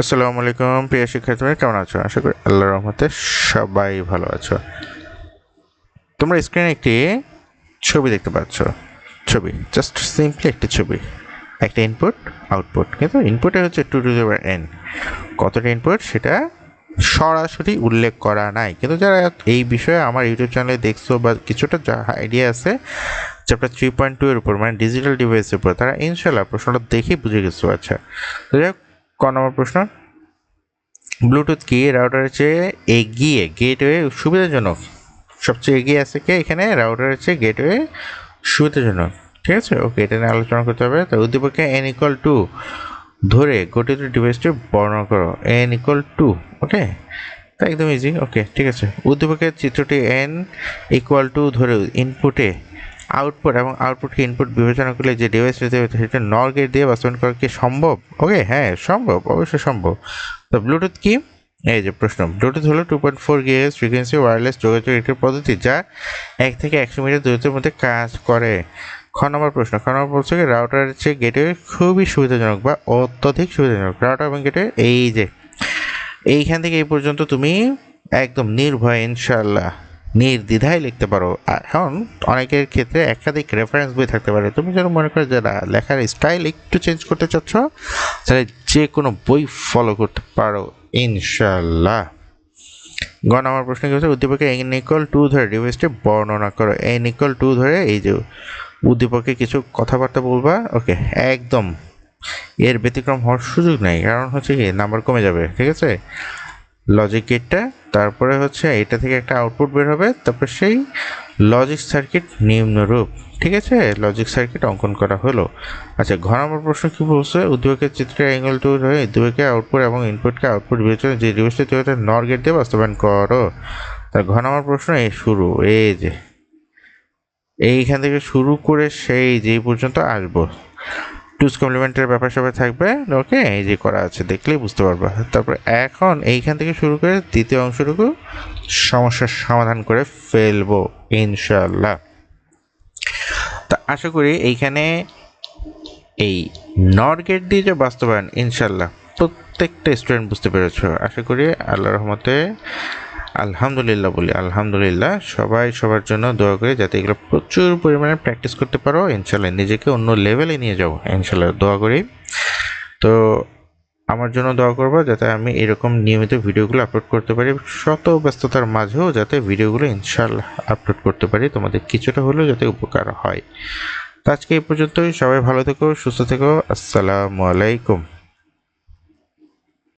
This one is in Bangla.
আসসালামু আলাইকুম প্রিয় শিক্ষার্থীরা কেমন আছো? আশা করি আল্লাহর রহমতে সবাই ভালো আছো। তোমরা স্ক্রিনে একটি ছবি দেখতে পাচ্ছ। ছবি জাস্ট সিম্পলি একটি ছবি। একটা ইনপুট আউটপুট কিন্তু ইনপুটে হচ্ছে টু টু দেওয়ার এন কতটা ইনপুট সেটা সরাসরি উল্লেখ করা নাই। কিন্তু যারা এই বিষয়ে আমার ইউটিউব চ্যানেলে দেখছ বা কিছুটা যা আইডিয়া আছে চ্যাপ্টার থ্রি পয়েন্ট টু এর উপর মানে ডিজিটাল ডিভাইসের উপর তারা ইনশাল্লাহ প্রশ্নটা দেখেই বুঝে গেছো। আচ্ছা যাই হোক, ক নম্বর প্রশ্ন? ব্লুটুথ কি রাউটারের চেয়ে এগিয়ে গেটওয়ে সুবিধাজনক? সবচেয়ে এগিয়ে আছে কে এখানে? রাউটারের চেয়ে গেটওয়ে সুবিধাজনক। ঠিক আছে? ওকে এটা নিয়ে আলোচনা করতে হবে। তো উদ্দীপকে এন ইকুয়াল টু ধরে গঠিত ডিভাইসটি বর্ণনা করো। এন ইকুয়াল টু ওকে তা একদম ইজি ওকে ঠিক আছে। উদ্দীপকের চিত্রটি এন ইকুয়াল টু ধরে ইনপুটে আউটপুট এবং আউটপুটকে ইনপুট বিবেচনা করলে যে ডিভাইস হবে সেটা নর গেট দিয়ে বাস্তবায়ন করা কি সম্ভব? ওকে হ্যাঁ সম্ভব, অবশ্যই সম্ভব। তো ব্লুটুথ কি? এই যে প্রশ্ন ব্লুটুথ হলো টু পয়েন্ট ফোর গিএস ফ্রিকোয়েন্সি ওয়্যারলেস যোগাযোগ একটি পদ্ধতি যা এক থেকে একশো মিটার দূরত্বের মধ্যে কাজ করে। খ নম্বর প্রশ্ন, খ নম্বর বলছে কি রাউটারের চেয়ে গেটওয়ে খুবই সুবিধাজনক বা অত্যধিক সুবিধাজনক? রাউটার এবং গেটওয়ে এই যে, এইখান থেকে এই পর্যন্ত তুমি একদম নির্ভয় ইনশাল্লাহ নির্দ্বিধায় লিখতে পারো। এখন অনেকের ক্ষেত্রে একাধিক রেফারেন্স বই থাকতে পারে। তুমি যেন মনে করো যারা লেখার স্টাইল একটু চেঞ্জ করতে চাচ্ছ তাহলে যে কোনো বই ফলো করতে পারো ইনশাল্লাহ গ নম্বর প্রশ্ন কি হচ্ছে? উদ্দীপকে এন ইকুয়াল টু ধরে ডিভাইসটি বর্ণনা করো। এন ইকুয়াল টু ধরে এই যে উদ্দীপকে কিছু কথাবার্তা বলবা ওকে একদম। এর ব্যতিক্রম হওয়ার সুযোগ নেই। কারণ হচ্ছে কি নাম্বার কমে যাবে, ঠিক আছে? লজিক গেটটা তারপরে হচ্ছে এটা থেকে একটা আউটপুট বের হবে, তারপর সেই লজিক সার্কিট নিম্নরূপ, ঠিক আছে? লজিক সার্কিট অঙ্কন করা হলো। আচ্ছা ঘ নম্বর প্রশ্ন কি বলছে? উদ্যোগের চিত্রে অ্যাঙ্গেল টু হয়ে উদ্যোগকে আউটপুট এবং ইনপুটকে আউটপুট বিবেচনা যে ডিভাইসটি তৈরি নর গেট দিয়ে বাস্তবায়ন করো। তার ঘ নম্বর প্রশ্ন এই শুরু, এই যে, এইখান থেকে শুরু করে সেই, যেই পর্যন্ত আসব। টুস কমপ্লিমেন্টের ব্যাপার সবাই থাকবে। ওকে এই যে করা আছে, দেখলেই বুঝতে পারবা। তারপর এখন এইখান থেকে শুরু করে দ্বিতীয় অংশটুকু সমস্যার সমাধান করে ফেলব ইনশাল্লাহ তা আশা করি এইখানে এই নট গেট দিয়ে যে বাস্তবায়ন ইনশাল্লাহ প্রত্যেকটা স্টুডেন্ট বুঝতে পেরেছ। আশা করি আল্লাহ রহমতে আলহামদুলিল্লাহ বলি, আলহামদুলিল্লাহ, সবাই সবার জন্য দোয়া করি যাতে এগুলো প্রচুর পরিমাণে প্র্যাকটিস করতে পারো ইনশাল্লাহ নিজেকে অন্য লেভেলে নিয়ে যাব ইনশাল্লাহ দোয়া করি। তো আমার জন্য দোয়া করব যাতে আমি এরকম নিয়মিত ভিডিওগুলো আপলোড করতে পারি, শত ব্যস্ততার মাঝেও যাতে ভিডিওগুলো ইনশাল্লাহ আপলোড করতে পারি, তোমাদের কিছুটা হলেও যাতে উপকার হয়। তো আজকে এই পর্যন্তই, সবাই ভালো থেকো, সুস্থ থেকো, আসসালামু আলাইকুম।